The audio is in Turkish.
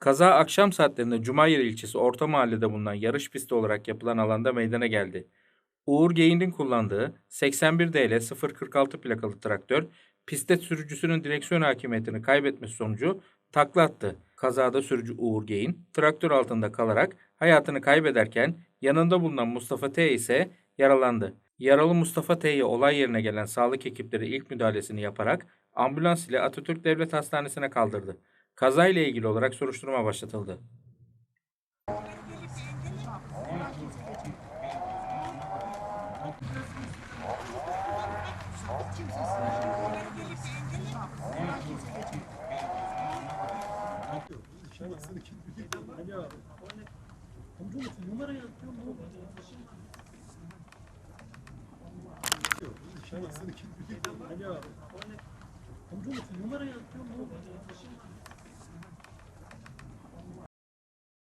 Kaza akşam saatlerinde Cumayeri ilçesi Orta Mahalle'de bulunan yarış pisti olarak yapılan alanda meydana geldi. Uğur Geyin'in kullandığı 81 DL 046 plakalı traktör pistte sürücüsünün direksiyon hakimiyetini kaybetmesi sonucu takla attı. Kazada sürücü Uğur Geyin traktör altında kalarak hayatını kaybederken yanında bulunan Mustafa T ise yaralandı. Yaralı Mustafa T'ye olay yerine gelen sağlık ekipleri ilk müdahalesini yaparak ambulans ile Atatürk Devlet Hastanesi'ne kaldırdı. Kazayla ilgili olarak soruşturma başlatıldı. Alo. Amca numara yapıyor mu?